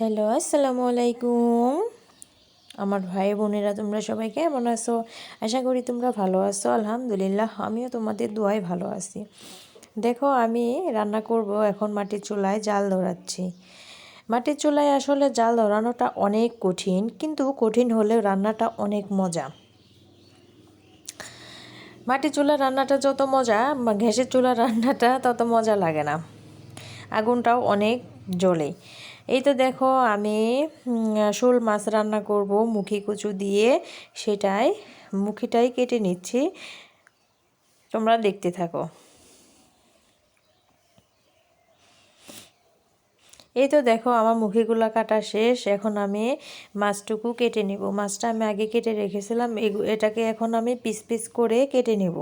Hello, আসসালামু আলাইকুম। আমার ভাই বোনেরা, তোমরা সবাই কেমন আছো? আশা করি তোমরা ভালো আছো, আলহামদুলিল্লাহ, আমিও তোমাদের দোয়ায় ভালো আছি। দেখো, আমি রান্না করব এখন মাটির চুলায় জাল ধরাচ্ছি। মাটির চুলায় আসলে জাল ধরানোটা অনেক কঠিন, কিন্তু কঠিন হলেও রান্নাটা অনেক মজা। মাটির চুলা রান্নাটা যত মজা ঘ্যাসের চুলার রান্নাটা তত মজা লাগে না। আগুনটাও অনেক জ্বলে। এই তো দেখো আমি শোল মাছ রান্না করব, মুখি কুচু দিয়ে। সেটাই, মুখিটাই কেটে নিচ্ছি। তোমরা দেখতে থাকো। এই তো দেখো, আমার মুখিগুলো কাটা শেষ। এখন আমি মাছটুকু কেটে নেব। মাছটা আমি আগে কেটে রেখেছিলাম। এটাকে এখন আমি পিস পিস করে কেটে নেব।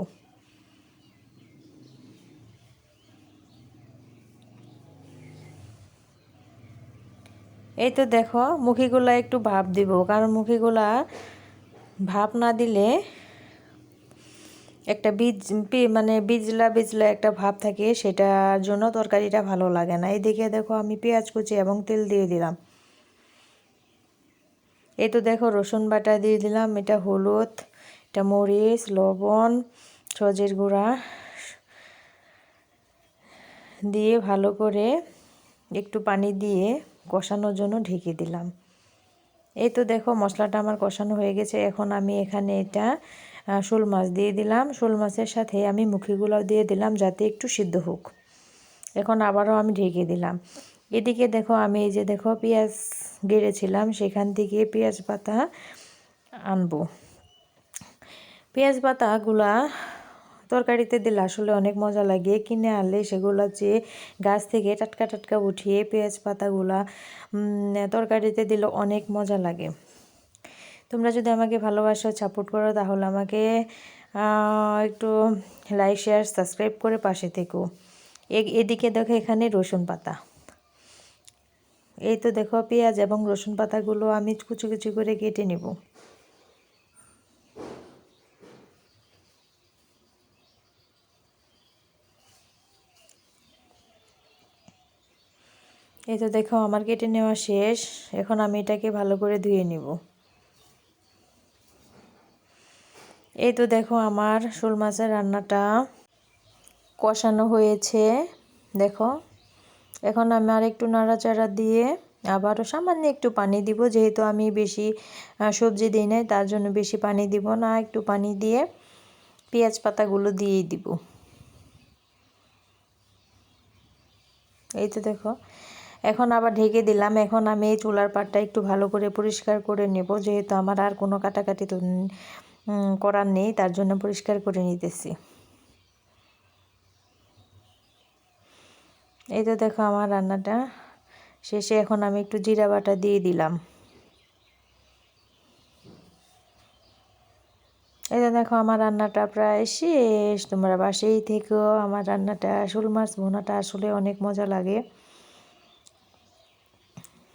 এই তো দেখো, মুখিগুলা একটু ভাপ দিব, কারণ মুখিগুলা ভাপ না দিলে একটা বীজ মানে বীজলা বীজলা একটা ভাব থাকে, সেটার জন্য তরকারিটা ভালো লাগে না। এদিকে দেখো, আমি পেঁয়াজ কুচি এবং তেল দিয়ে দিলাম। এই তো দেখো, রসুন বাটা দিয়ে দিলাম, এটা হলুদ, এটা মরিচ, লবণ, সজের গুঁড়া দিয়ে ভালো করে একটু পানি দিয়ে কষানোর জন্য ঢেকে দিলাম। এই তো দেখো মশলাটা আমার কষানো হয়ে গেছে। এখন আমি এখানে এটা শোল মাছ দিয়ে দিলাম। শোল মাছের সাথে আমি মুখিগুলো দিয়ে দিলাম যাতে একটু সিদ্ধ হোক। এখন আবারও আমি ঢেকে দিলাম। এদিকে দেখো আমি এই যে দেখো পেঁয়াজ গেড়েছিলাম, সেখান থেকে পেঁয়াজ পাতা আনব। পেঁয়াজ পাতাগুলা তরকারিতে দিলে আসলে অনেক মজা লাগে। কিনে আনলে সেগুলো যে গাছ থেকে টাটকা টাটকা উঠিয়ে পেঁয়াজ পাতাগুলা তরকারিতে দিলে অনেক মজা লাগে। তোমরা যদি আমাকে ভালোবাসা সাপোর্ট করো, তাহলে আমাকে একটু লাইক শেয়ার সাবস্ক্রাইব করে পাশে থেকো। এদিকে দেখো এখানে রসুন পাতা। এই তো দেখো পেঁয়াজ এবং রসুন পাতাগুলো আমি কুচু কুচু করে কেটে নেব। এই তো দেখো, আমার কেটে নেওয়া শেষ। এখন আমি এটাকে ভালো করে ধুয়ে নিব। এই তো দেখো, আমার শোল মাছের রান্নাটা কষানো হয়েছে। দেখো, এখন আমি আর একটু নাড়াচাড়া দিয়ে আবারও সামান্য একটু পানি দিব। যেহেতু আমি বেশি সবজি দিই নাই, তার জন্য বেশি পানি দিব না। একটু পানি দিয়ে পেঁয়াজ পাতাগুলো দিয়েই দিব। এই তো দেখো এখন আবার ঢেকে দিলাম। এখন আমি এই চুলার পাটটা একটু ভালো করে পরিষ্কার করে নেব। যেহেতু আমার আর কোনো কাটাকাটি তো করার নেই, তার জন্য পরিষ্কার করে নিতেছি। এই তো দেখো আমার রান্নাটা শেষে এখন আমি একটু জিরা বাটা দিয়ে দিলাম। এই তো দেখো আমার রান্নাটা প্রায় শেষ। তোমরা বাসেই থেকেও আমার রান্নাটা, শোল মাছ ভোনাটা আসলে অনেক মজা লাগে।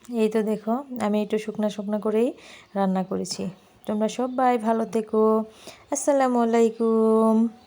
এই তো দেখো, আমি একটু শুকনা শুকনা করেই রান্না করেছি। তোমরা সবাই ভালো থেকো। আসসালামু আলাইকুম।